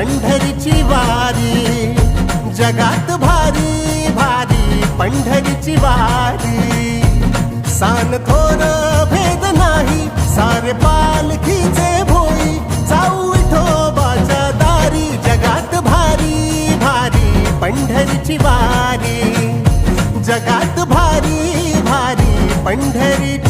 पंढरीची वारी जगात भारी भारी पंढरीची वारी. सान थोर भेद नाही सारे पालखीचे भोई जाऊ विठोबाच्या दारी जगात भारी भारी पंढरीची वारी. जगात भारी भारी पंढरीची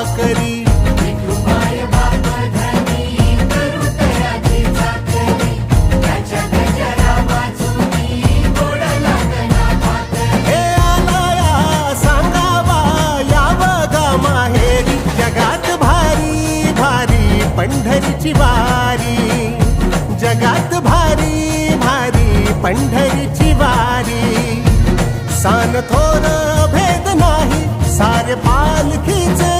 भारी पंढरीची वारी. जगात भारी भारी पंढरीची वारी. सान थोर भेद नाही सारे पालखीचे